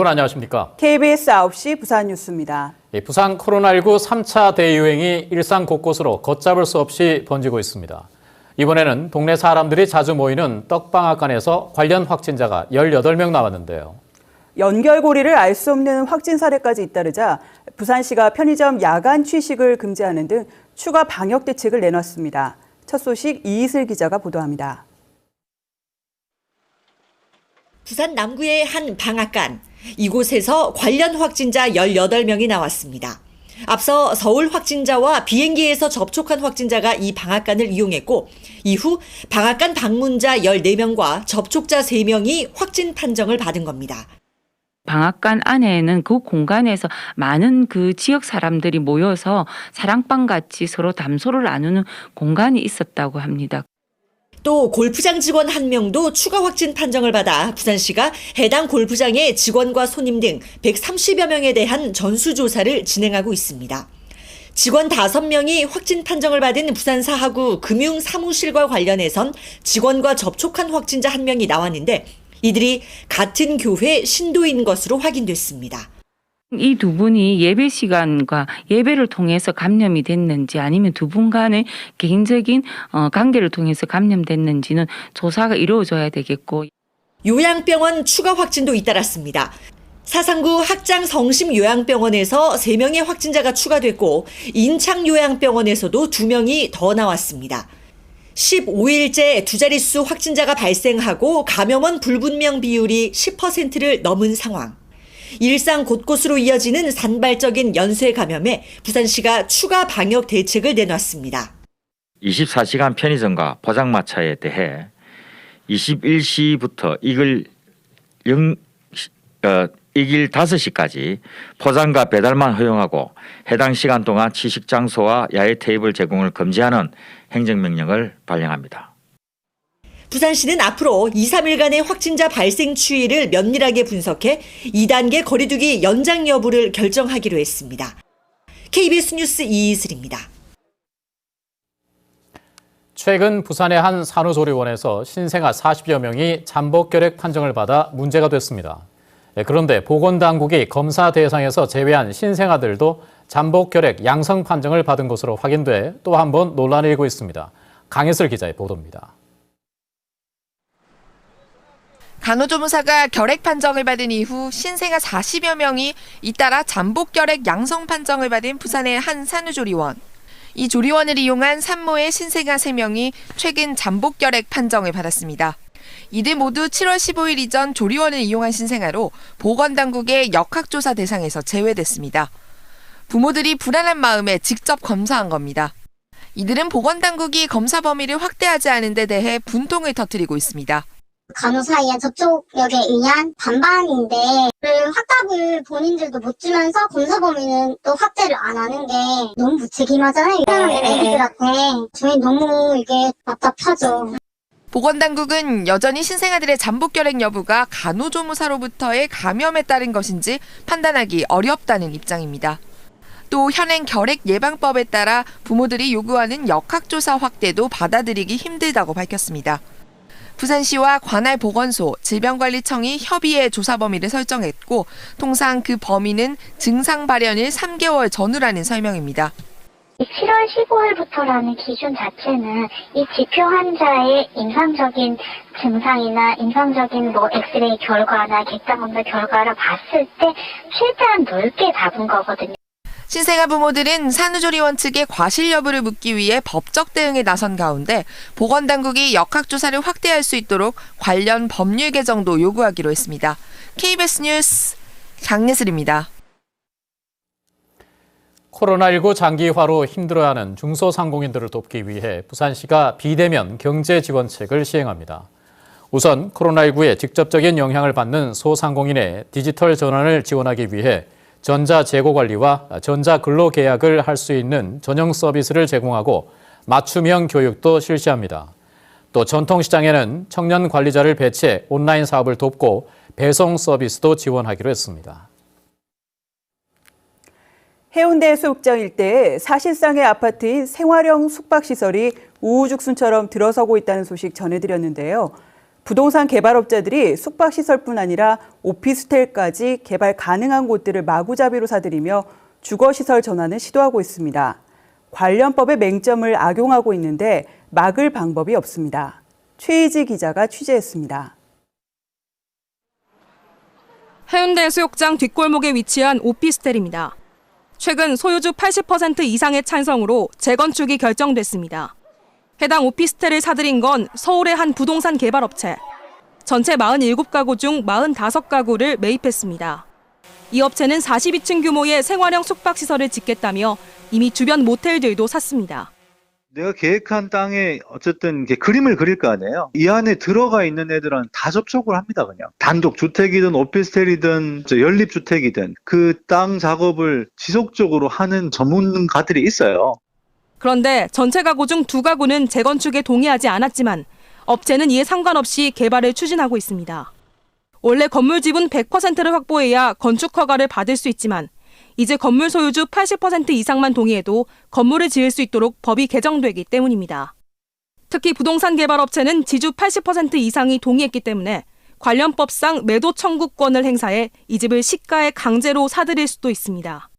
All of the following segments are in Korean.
여러분 안녕하십니까? KBS 9시 부산 뉴스입니다. 예, 부산 코로나19 3차 대유행이 일상 곳곳으로 걷잡을 수 없이 번지고 있습니다. 이번에는 동네 사람들이 자주 모이는 떡방앗간에서 관련 확진자가 18명 나왔는데요. 연결고리를 알 수 없는 확진 사례까지 잇따르자 부산시가 편의점 야간 취식을 금지하는 등 추가 방역 대책을 내놨습니다. 첫 소식 이이슬 기자가 보도합니다. 부산 남구의 한 방앗간. 이곳에서 관련 확진자 18명이 나왔습니다. 앞서 서울 확진자와 비행기에서 접촉한 확진자가 이 방앗간을 이용했고 이후 방앗간 방문자 14명과 접촉자 3명이 확진 판정을 받은 겁니다. 방앗간 안에는 그 공간에서 많은 그 지역 사람들이 모여서 사랑방 같이 서로 담소를 나누는 공간이 있었다고 합니다. 또 골프장 직원 한 명도 추가 확진 판정을 받아 부산시가 해당 골프장의 직원과 손님 등 130여 명에 대한 전수조사를 진행하고 있습니다. 직원 5명이 확진 판정을 받은 부산 사하구 금융사무실과 관련해선 직원과 접촉한 확진자 한 명이 나왔는데 이들이 같은 교회 신도인 것으로 확인됐습니다. 이 두 분이 예배 시간과 예배를 통해서 감염이 됐는지 아니면 두 분 간의 개인적인 어, 관계를 통해서 감염됐는지는 조사가 이루어져야 되겠고 요양병원 추가 확진도 잇따랐습니다. 사상구 학장 성심 요양병원에서 3명의 확진자가 추가됐고 인창 요양병원에서도 2명이 더 나왔습니다. 15일째 두 자릿수 확진자가 발생하고 감염원 불분명 비율이 10%를 넘은 상황. 일상 곳곳으로 이어지는 산발적인 연쇄 감염에 부산시가 추가 방역 대책을 내놨습니다. 24시간 편의점과 포장마차에 대해 21시부터 이글 영, 어, 이길 5시까지 포장과 배달만 허용하고 해당 시간 동안 취식 장소와 야외 테이블 제공을 금지하는 행정명령을 발령합니다. 부산시는 앞으로 2, 3일간의 확진자 발생 추이를 면밀하게 분석해 2단계 거리두기 연장 여부를 결정하기로 했습니다. KBS 뉴스 이이슬입니다. 최근 부산의 한 산후조리원에서 신생아 40여 명이 잠복결핵 판정을 받아 문제가 됐습니다. 예, 그런데 보건당국이 검사 대상에서 제외한 신생아들도 잠복결핵 양성 판정을 받은 것으로 확인돼 또 한 번 논란이 일고 있습니다. 강혜슬 기자의 보도입니다. 간호조무사가 결핵 판정을 받은 이후 신생아 40여 명이 잇따라 잠복 결핵 양성 판정을 받은 부산의 한 산후조리원. 이 조리원을 이용한 산모의 신생아 3명이 최근 잠복 결핵 판정을 받았습니다. 이들 모두 7월 15일 이전 조리원을 이용한 신생아로 보건당국의 역학조사 대상에서 제외됐습니다. 부모들이 불안한 마음에 직접 검사한 겁니다. 이들은 보건당국이 검사 범위를 확대하지 않은 데 대해 분통을 터뜨리고 있습니다. 간호사의 접촉력에 의한 반반인데 그 확답을 본인들도 못 주면서 검사 범위는 또 확대를 안 하는 게 너무 무책임하잖아요. 애기들한테 저희 너무 이게 답답하죠. 보건당국은 여전히 신생아들의 잠복결핵 여부가 간호조무사로부터의 감염에 따른 것인지 판단하기 어렵다는 입장입니다. 또 현행 결핵 예방법에 따라 부모들이 요구하는 역학조사 확대도 받아들이기 힘들다고 밝혔습니다. 부산시와 관할 보건소, 질병관리청이 협의해 조사 범위를 설정했고 통상 그 범위는 증상 발현일 3개월 전후라는 설명입니다. 7월 15일부터라는 기준 자체는 이 지표 환자의 임상적인 증상이나 임상적인 뭐 엑스레이 결과나 객당 검사 결과를 봤을 때 최대한 넓게 잡은 거거든요. 신생아 부모들은 산후조리원 측에 과실 여부를 묻기 위해 법적 대응에 나선 가운데 보건당국이 역학조사를 확대할 수 있도록 관련 법률 개정도 요구하기로 했습니다. KBS 뉴스 장예슬입니다. 코로나19 장기화로 힘들어하는 중소상공인들을 돕기 위해 부산시가 비대면 경제 지원책을 시행합니다. 우선 코로나19에 직접적인 영향을 받는 소상공인의 디지털 전환을 지원하기 위해 전자 재고 관리와 전자 근로 계약을 할 수 있는 전용 서비스를 제공하고 맞춤형 교육도 실시합니다. 또 전통시장에는 청년 관리자를 배치해 온라인 사업을 돕고 배송 서비스도 지원하기로 했습니다. 해운대 해수욕장 일대에 사실상의 아파트인 생활형 숙박시설이 우후죽순처럼 들어서고 있다는 소식 전해드렸는데요. 부동산 개발업자들이 숙박시설뿐 아니라 오피스텔까지 개발 가능한 곳들을 마구잡이로 사들이며 주거시설 전환을 시도하고 있습니다. 관련법의 맹점을 악용하고 있는데 막을 방법이 없습니다. 최희지 기자가 취재했습니다. 해운대 해수욕장 뒷골목에 위치한 오피스텔입니다. 최근 소유주 80% 이상의 찬성으로 재건축이 결정됐습니다. 해당 오피스텔을 사들인 건 서울의 한 부동산 개발업체. 전체 47가구 중 45가구를 매입했습니다. 이 업체는 42층 규모의 생활형 숙박시설을 짓겠다며 이미 주변 모텔들도 샀습니다. 내가 계획한 땅에 어쨌든 그림을 그릴 거 아니에요. 이 안에 들어가 있는 애들은 다 접촉을 합니다, 그냥. 단독 주택이든 오피스텔이든 저 연립 주택이든 그 땅 작업을 지속적으로 하는 전문가들이 있어요. 그런데 전체 가구 중 두 가구는 재건축에 동의하지 않았지만 업체는 이에 상관없이 개발을 추진하고 있습니다. 원래 건물 지분 100%를 확보해야 건축 허가를 받을 수 있지만 이제 건물 소유주 80% 이상만 동의해도 건물을 지을 수 있도록 법이 개정되기 때문입니다. 특히 부동산 개발 업체는 지주 80% 이상이 동의했기 때문에 관련법상 매도 청구권을 행사해 이 집을 시가에 강제로 사들일 수도 있습니다.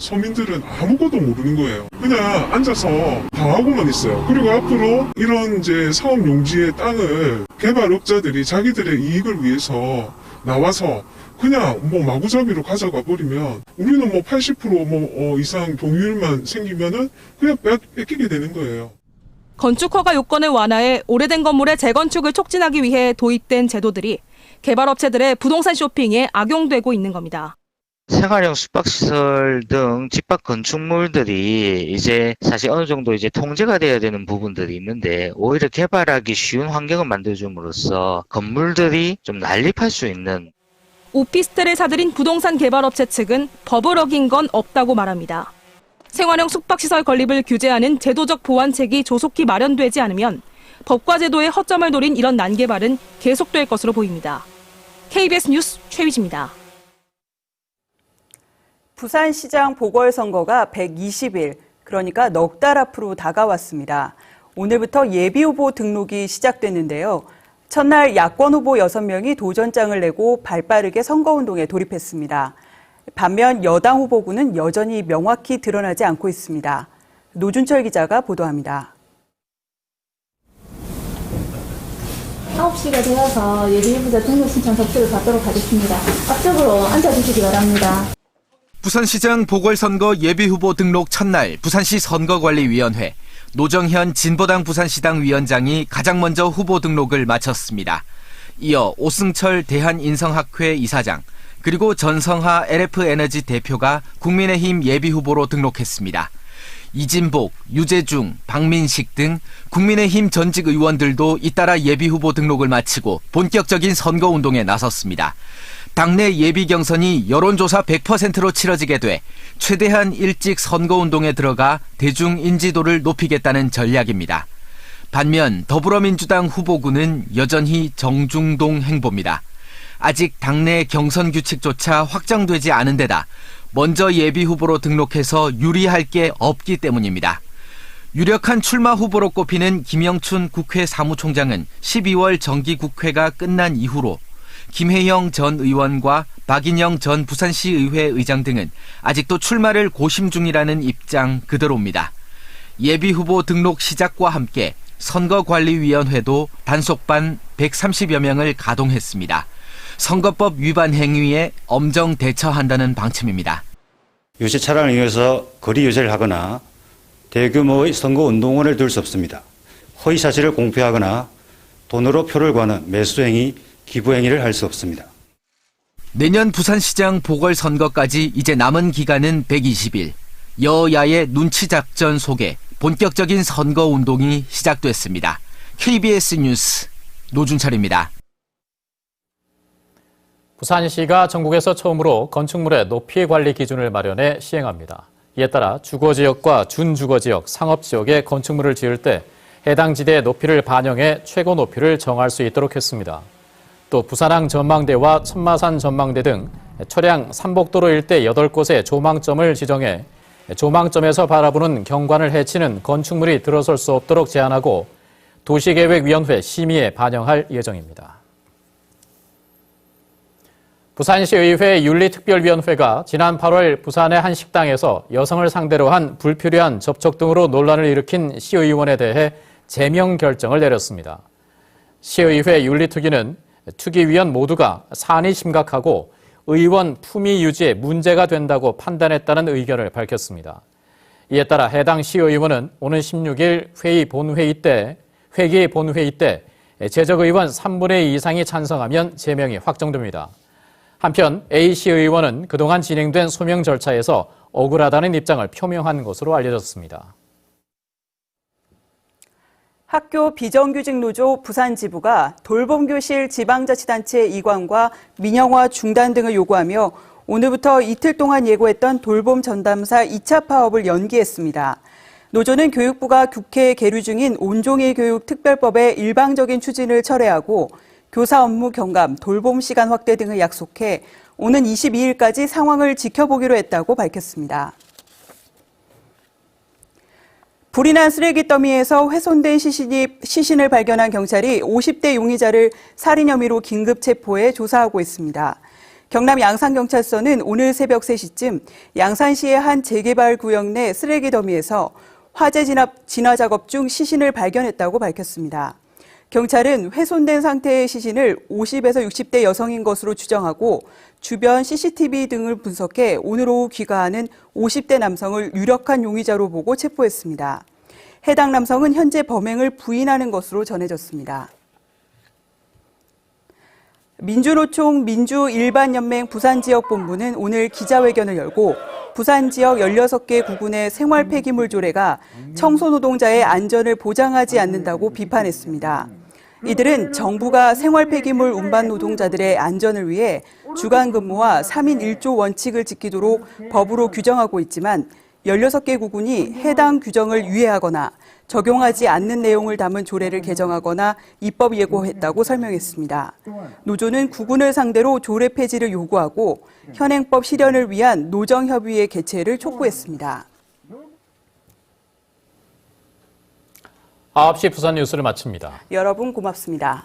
서민들은 아무것도 모르는 거예요. 그냥 앉아서 당하고만 있어요. 그리고 앞으로 이런 이제 사업 용지의 땅을 개발업자들이 자기들의 이익을 위해서 나와서 그냥 뭐 마구잡이로 가져가 버리면 우리는 뭐 80%뭐 이상 동의율만 생기면은 그냥 뺏, 뺏기게 되는 거예요. 건축 허가 요건을 완화해 오래된 건물의 재건축을 촉진하기 위해 도입된 제도들이 개발업체들의 부동산 쇼핑에 악용되고 있는 겁니다. 생활형 숙박시설 등 집합 건축물들이 이제 사실 어느 정도 이제 통제가 돼야 되는 부분들이 있는데 오히려 개발하기 쉬운 환경을 만들어줌으로써 건물들이 좀 난립할 수 있는 오피스텔을 사들인 부동산 개발업체 측은 법을 어긴 건 없다고 말합니다. 생활형 숙박시설 건립을 규제하는 제도적 보완책이 조속히 마련되지 않으면 법과 제도의 허점을 노린 이런 난개발은 계속될 것으로 보입니다. KBS 뉴스 최위지입니다. 부산시장 보궐선거가 120일, 그러니까 넉 달 앞으로 다가왔습니다. 오늘부터 예비후보 등록이 시작됐는데요. 첫날 야권 후보 6명이 도전장을 내고 발빠르게 선거운동에 돌입했습니다. 반면 여당 후보군은 여전히 명확히 드러나지 않고 있습니다. 노준철 기자가 보도합니다. 9시가 되어서 예비후보자 등록 신청 접수를 받도록 하겠습니다. 앞쪽으로 앉아주시기 바랍니다. 부산시장 보궐선거 예비후보 등록 첫날 부산시 선거관리위원회 노정현 진보당 부산시당 위원장이 가장 먼저 후보 등록을 마쳤습니다. 이어 오승철 대한인성학회 이사장 그리고 전성하 LF에너지 대표가 국민의힘 예비후보로 등록했습니다. 이진복, 유재중, 박민식 등 국민의힘 전직 의원들도 잇따라 예비후보 등록을 마치고 본격적인 선거운동에 나섰습니다. 당내 예비 경선이 여론조사 100%로 치러지게 돼 최대한 일찍 선거운동에 들어가 대중 인지도를 높이겠다는 전략입니다. 반면 더불어민주당 후보군은 여전히 정중동 행보입니다. 아직 당내 경선 규칙조차 확정되지 않은 데다 먼저 예비 후보로 등록해서 유리할 게 없기 때문입니다. 유력한 출마 후보로 꼽히는 김영춘 국회 사무총장은 12월 정기국회가 끝난 이후로 김혜영 전 의원과 박인영 전 부산시 의회 의장 등은 아직도 출마를 고심 중이라는 입장 그대로입니다. 예비 후보 등록 시작과 함께 선거관리위원회도 단속반 130여 명을 가동했습니다. 선거법 위반 행위에 엄정 대처한다는 방침입니다. 유세 차량을 이용해서 거리 유세를 하거나 대규모의 선거 운동원을 둘 수 없습니다. 허위 사실을 공표하거나 돈으로 표를 구하는 매수 행위, 기부 행위를 할 수 없습니다. 내년 부산시장 보궐선거까지 이제 남은 기간은 120일. 여야의 눈치 작전 속에 본격적인 선거 운동이 시작됐습니다. KBS 뉴스 노준철입니다. 부산시가 전국에서 처음으로 건축물의 높이 관리 기준을 마련해 시행합니다. 이에 따라 주거 지역과 준주거 지역, 상업 지역에 건축물을 지을 때 해당 지대의 높이를 반영해 최고 높이를 정할 수 있도록 했습니다. 또 부산항 전망대와 천마산 전망대 등 초량 삼복도로 일대 8곳의 조망점을 지정해 조망점에서 바라보는 경관을 해치는 건축물이 들어설 수 없도록 제한하고 도시계획위원회 심의에 반영할 예정입니다. 부산시의회 윤리특별위원회가 지난 8월 부산의 한 식당에서 여성을 상대로 한 불필요한 접촉 등으로 논란을 일으킨 시의원에 대해 제명 결정을 내렸습니다. 시의회 윤리특위는 특위위원 모두가 사안이 심각하고 의원 품위 유지에 문제가 된다고 판단했다는 의견을 밝혔습니다. 이에 따라 해당 시의원은 오는 16일 회의 본회의 때 회기 본회의 때 재적 의원 3분의 2 이상이 찬성하면 제명이 확정됩니다. 한편 A씨 의원은 그동안 진행된 소명 절차에서 억울하다는 입장을 표명한 것으로 알려졌습니다. 학교 비정규직 노조 부산 지부가 돌봄교실 지방자치단체 이관과 민영화 중단 등을 요구하며 오늘부터 이틀 동안 예고했던 돌봄 전담사 2차 파업을 연기했습니다. 노조는 교육부가 국회에 계류 중인 온종일 교육 특별법의 일방적인 추진을 철회하고 교사 업무 경감, 돌봄 시간 확대 등을 약속해 오는 22일까지 상황을 지켜보기로 했다고 밝혔습니다. 불이 난 쓰레기 더미에서 훼손된 시신이, 시신을 발견한 경찰이 50대 용의자를 살인 혐의로 긴급 체포해 조사하고 있습니다. 경남 양산경찰서는 오늘 새벽 3시쯤 양산시의 한 재개발 구역 내 쓰레기 더미에서 화재 진압, 진화 작업 중 시신을 발견했다고 밝혔습니다. 경찰은 훼손된 상태의 시신을 50에서 60대 여성인 것으로 추정하고 주변 CCTV 등을 분석해 오늘 오후 귀가하는 50대 남성을 유력한 용의자로 보고 체포했습니다. 해당 남성은 현재 범행을 부인하는 것으로 전해졌습니다. 민주노총 민주일반연맹 부산지역본부는 오늘 기자회견을 열고 부산 지역 16개 구군의 생활 폐기물 조례가 청소 노동자의 안전을 보장하지 않는다고 비판했습니다. 이들은 정부가 생활 폐기물 운반 노동자들의 안전을 위해 주간 근무와 3인 1조 원칙을 지키도록 법으로 규정하고 있지만 16개 구군이 해당 규정을 유예하거나 적용하지 않는 내용을 담은 조례를 개정하거나 입법 예고했다고 설명했습니다. 노조는 구군을 상대로 조례 폐지를 요구하고 현행법 실현을 위한 노정협의회 개최를 촉구했습니다. 9시 부산 뉴스를 마칩니다. 여러분 고맙습니다.